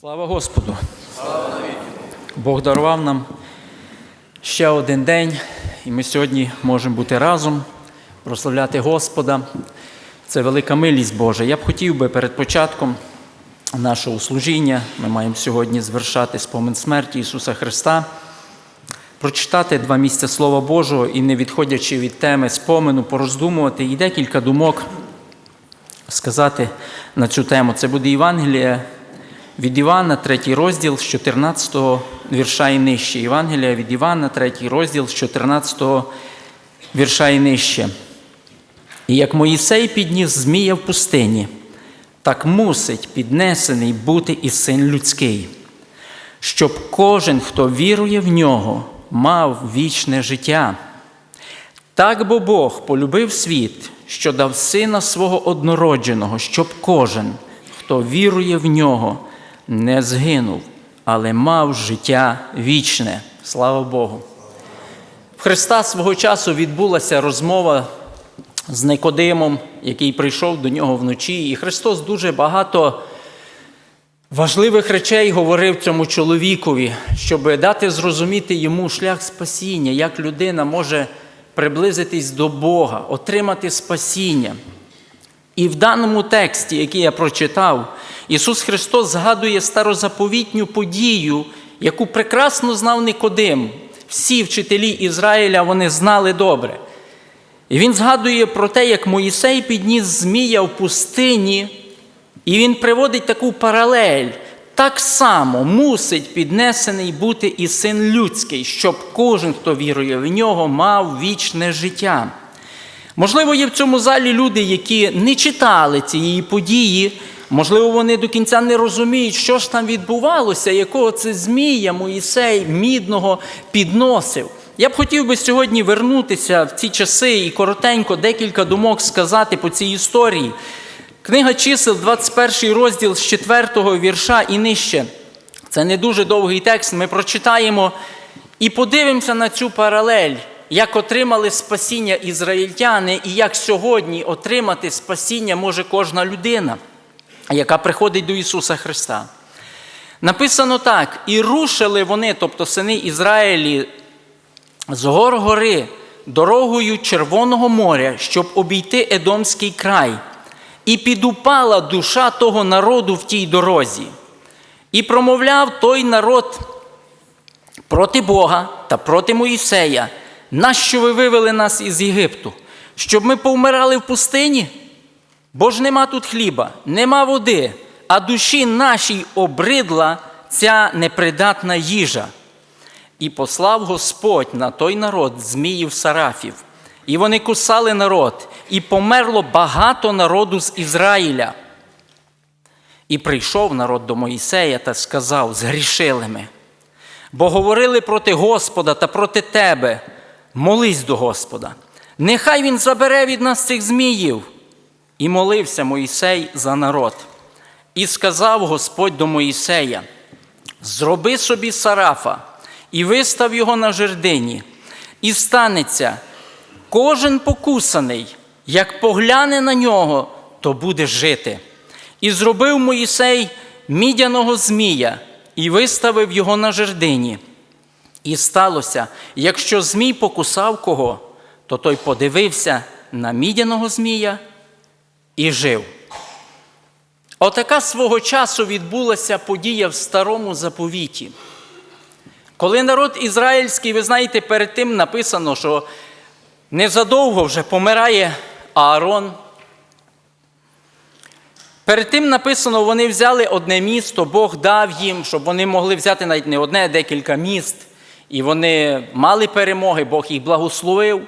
Слава Господу! Бог дарував нам ще один день, і ми сьогодні можемо бути разом, прославляти Господа. Це велика милість Божа. Я б хотів би перед початком нашого служіння, ми маємо сьогодні звершати спомин смерті Ісуса Христа, прочитати два місця Слова Божого і, не відходячи від теми спомену, пороздумувати і декілька думок сказати на цю тему. Це буде Євангелія від Івана, третій розділ з 14 вірша і нижче. Євангелія від Івана, третій розділ з 14 вірша і нижче. І як Моїсей підніс змія в пустині, так мусить піднесений бути і син людський, щоб кожен, хто вірує в нього, мав вічне життя. Так бо Бог полюбив світ, що дав сина свого однородженого, щоб кожен, хто вірує в нього, не згинув, але мав життя вічне. Слава Богу. В Христа свого часу відбулася розмова з Никодимом, який прийшов до нього вночі, і Христос дуже багато важливих речей говорив цьому чоловікові, щоб дати зрозуміти йому шлях спасіння, як людина може приблизитись до Бога, отримати спасіння. І в даному тексті, який я прочитав, Ісус Христос згадує старозаповітню подію, яку прекрасно знав Никодим. Всі вчителі Ізраїля вони знали добре. І він згадує про те, як Моїсей підніс Змія в пустині, і він приводить таку паралель. Так само мусить піднесений бути і син людський, щоб кожен, хто вірує в нього, мав вічне життя. Можливо, є в цьому залі люди, які не читали цієї події, можливо, вони до кінця не розуміють, що ж там відбувалося, якого це Змія Моїсей мідного підносив. Я б хотів би сьогодні вернутися в ці часи і коротенько декілька думок сказати по цій історії. Книга чисел, 21 розділ з 4 вірша і нижче. Це не дуже довгий текст. Ми прочитаємо і подивимося на цю паралель, як отримали спасіння ізраїльтяни, і як сьогодні отримати спасіння може кожна людина, яка приходить до Ісуса Христа. Написано так: і рушили вони, тобто сини Ізраїлі, з гор гори дорогою Червоного моря, щоб обійти Едомський край. І підупала душа того народу в тій дорозі. І промовляв той народ проти Бога та проти Моїсея, нащо ви вивели нас із Єгипту? Щоб ми повмирали в пустині? Бо ж нема тут хліба, нема води, а душі нашій обридла ця непридатна їжа. І послав Господь на той народ зміїв сарафів, і вони кусали народ, і померло багато народу з Ізраїля. І прийшов народ до Моїсея та сказав: згрішили ми, бо говорили проти Господа та проти тебе, молись до Господа. Нехай він забере від нас цих зміїв. І молився Моїсей за народ. І сказав Господь до Моїсея: Зроби собі сарафа і вистав його на жердині, і станеться кожен покусаний, як погляне на нього, то буде жити. І зробив Моїсей мідяного змія і виставив його на жердині. І сталося, якщо змій покусав кого, то той подивився на мідяного змія і жив. Отака свого часу відбулася подія в старому заповіті. Коли народ ізраїльський, ви знаєте, перед тим написано, що незадовго вже помирає Аарон. Перед тим написано, вони взяли одне місто, Бог дав їм, щоб вони могли взяти навіть не одне, а декілька міст. І вони мали перемоги, Бог їх благословив.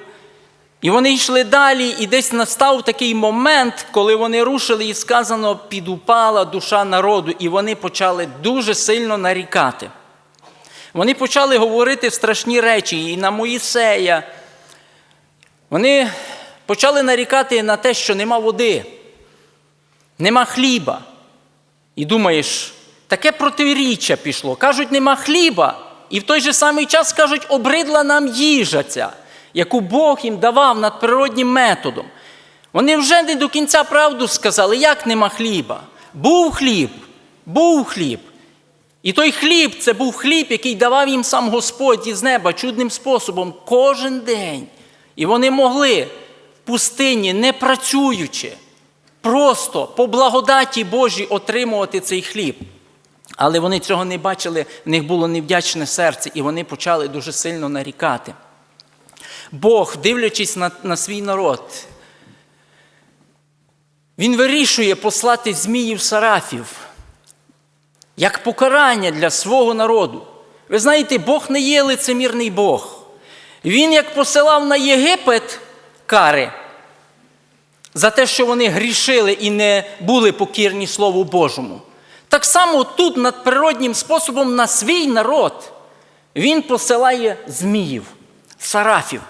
І вони йшли далі, і десь настав такий момент, коли вони рушили, і сказано, підупала душа народу, і вони почали дуже сильно нарікати. Вони почали говорити страшні речі і на Моїсея. Вони почали нарікати на те, що нема води, нема хліба. І думаєш, таке протиріччя пішло. Кажуть, нема хліба, і в той же самий час кажуть, обридла нам їжа ця, яку Бог їм давав надприроднім методом. Вони вже не до кінця правду сказали, як нема хліба. Був хліб, був хліб. І той хліб це був хліб, який давав їм сам Господь із неба чудним способом кожен день. І вони могли в пустині, не працюючи, просто по благодаті Божій отримувати цей хліб. Але вони цього не бачили, в них було невдячне серце, і вони почали дуже сильно нарікати. Бог, дивлячись на, на свій народ, він вирішує послати зміїв сарафів як покарання для свого народу. Ви знаєте, Бог не є лицемірний Бог. Він як посилав на Єгипет кари за те, що вони грішили і не були покірні Слову Божому. Так само тут надприроднім способом на свій народ він посилає зміїв, сарафів.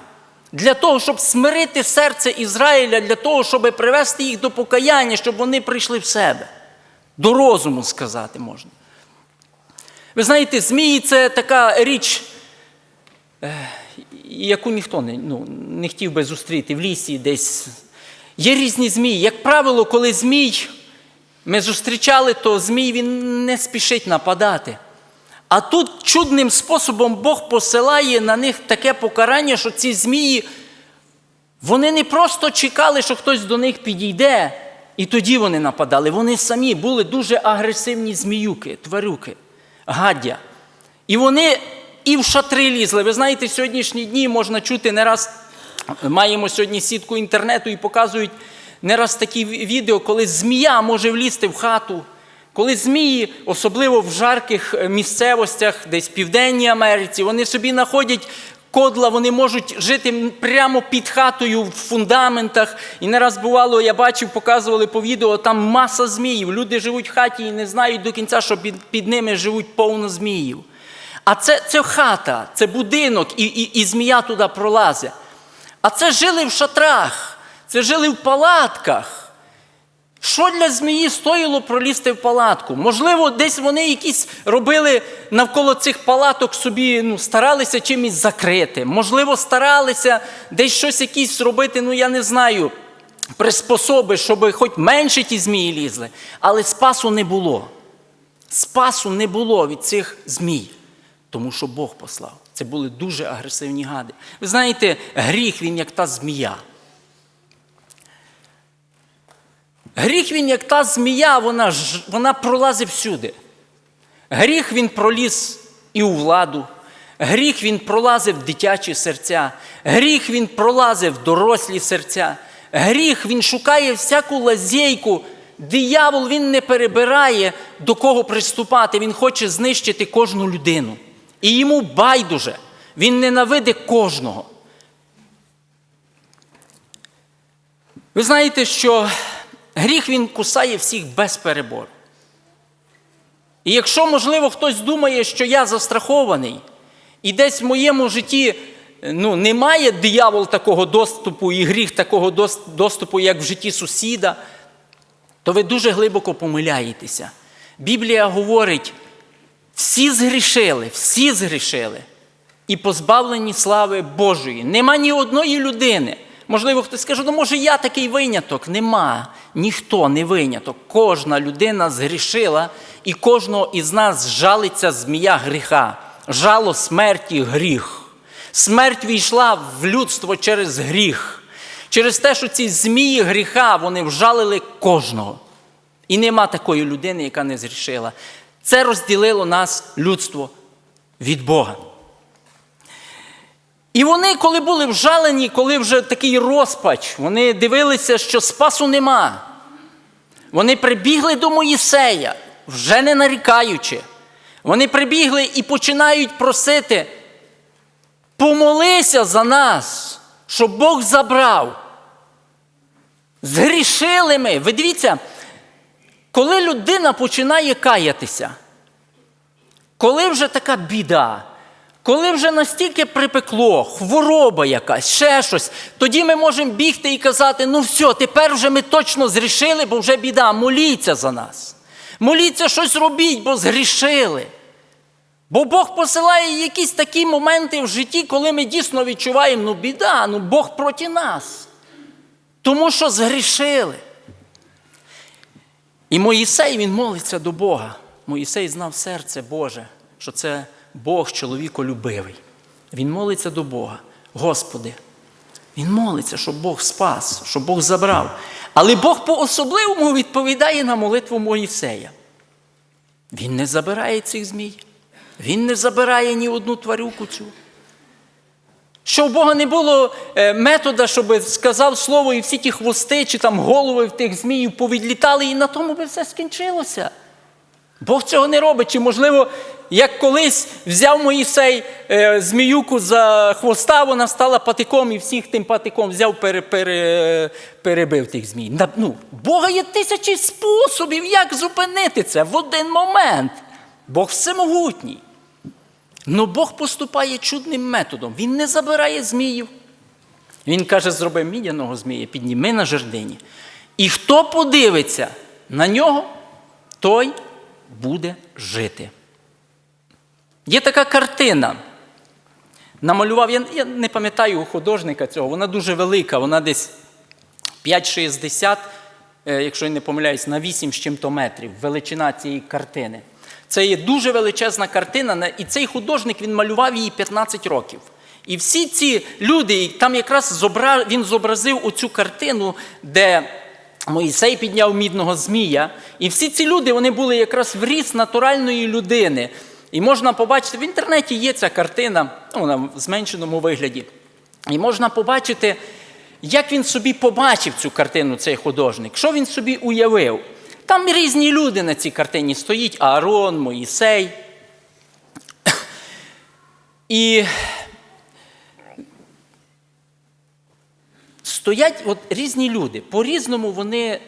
Для того, щоб смирити серце Ізраїля, для того, щоб привести їх до покаяння, щоб вони прийшли в себе. До розуму сказати можна. Ви знаєте, змії це така річ, е, яку ніхто не, ну, не хотів би зустріти в лісі десь. Є різні змії. Як правило, коли змій ми зустрічали, то змій він не спішить нападати. А тут чудним способом Бог посилає на них таке покарання, що ці змії, вони не просто чекали, що хтось до них підійде, і тоді вони нападали. Вони самі були дуже агресивні зміюки, тварюки, гаддя. І вони і в шатри лізли. Ви знаєте, сьогоднішні дні можна чути не раз, маємо сьогодні сітку інтернету і показують не раз такі відео, коли змія може влізти в хату. Коли змії, особливо в жарких е, місцевостях, десь в Південній Америці, вони собі знаходять кодла, вони можуть жити прямо під хатою в фундаментах. І не раз бувало, я бачив, показували по відео, там маса зміїв. Люди живуть в хаті і не знають до кінця, що під, під ними живуть повно зміїв. А це, це хата, це будинок, і, і, і змія туди пролазить. А це жили в шатрах, це жили в палатках. Що для змії стоїло пролізти в палатку? Можливо, десь вони якісь робили навколо цих палаток собі, ну, старалися чимось закрити. Можливо, старалися десь щось якісь робити, ну я не знаю, приспособи, щоб хоч менше ті змії лізли. Але спасу не було. Спасу не було від цих змій, тому що Бог послав. Це були дуже агресивні гади. Ви знаєте, гріх він як та змія. Гріх він, як та змія, вона, вона пролазить всюди. Гріх він проліз і у владу. Гріх він пролазив в дитячі серця. Гріх він пролазив в дорослі серця. Гріх він шукає всяку лазейку. Диявол він не перебирає, до кого приступати. Він хоче знищити кожну людину. І йому байдуже. Він ненавидить кожного. Ви знаєте, що гріх він кусає всіх без перебору. І якщо, можливо, хтось думає, що я застрахований, і десь в моєму житті ну, немає диявол такого доступу і гріх такого доступу, як в житті сусіда, то ви дуже глибоко помиляєтеся. Біблія говорить, всі згрішили, всі згрішили і позбавлені слави Божої. Нема ні одної людини. Можливо, хтось скаже, ну може я такий виняток. Нема. Ніхто не виняток. Кожна людина згрішила, і кожного із нас жалиться змія гріха. Жало смерті гріх. Смерть війшла в людство через гріх. Через те, що ці змії гріха вони вжалили кожного. І нема такої людини, яка не зрішила. Це розділило нас, людство, від Бога. І вони, коли були вжалені, коли вже такий розпач, вони дивилися, що спасу нема. Вони прибігли до Моїсея, вже не нарікаючи. Вони прибігли і починають просити: помолися за нас, щоб Бог забрав. Згрішили ми. Ви дивіться, коли людина починає каятися, коли вже така біда, коли вже настільки припекло, хвороба якась, ще щось, тоді ми можемо бігти і казати: ну все, тепер вже ми точно зрішили, бо вже біда, моліться за нас. Моліться щось робіть, бо згрішили. Бо Бог посилає якісь такі моменти в житті, коли ми дійсно відчуваємо, ну біда, ну Бог проти нас. Тому що згрішили. І Моїсей він молиться до Бога. Моїсей знав серце Боже, що це Бог чоловіколюбивий. Він молиться до Бога. Господи, він молиться, щоб Бог спас, щоб Бог забрав. Але Бог по-особливому відповідає на молитву Моїсея. Він не забирає цих змій. Він не забирає ні одну тварюку цю. Що у Бога не було е, метода, щоб сказав слово, і всі ті хвости чи там голови в тих зміїв повідлітали, і на тому би все скінчилося. Бог цього не робить. Чи, можливо, як колись взяв Моїсей е, зміюку за хвоста, вона стала патиком і всіх тим патиком взяв, пере, пере, перебив тих змій. На- Ну, Бога є тисячі способів, як зупинити це в один момент. Бог всемогутній. Но Бог поступає чудним методом. Він не забирає зміїв. Він каже, зроби мідяного змія, підніми на жердині. І хто подивиться на нього, той буде жити. Є така картина. Намалював, я, я не пам'ятаю художника цього, вона дуже велика, вона десь 5,60, е, якщо я не помиляюсь, на 8 з чим-то метрів. Величина цієї картини. Це є дуже величезна картина, і цей художник він малював її 15 років. І всі ці люди, там якраз він зобразив оцю картину, де Моїсей підняв мідного змія. І всі ці люди вони були якраз в ріст натуральної людини. І можна побачити, в інтернеті є ця картина, ну, вона в зменшеному вигляді. І можна побачити, як він собі побачив цю картину, цей художник, що він собі уявив. Там різні люди на цій картині стоїть: Аарон, Моїсей. І стоять от різні люди. По-різному вони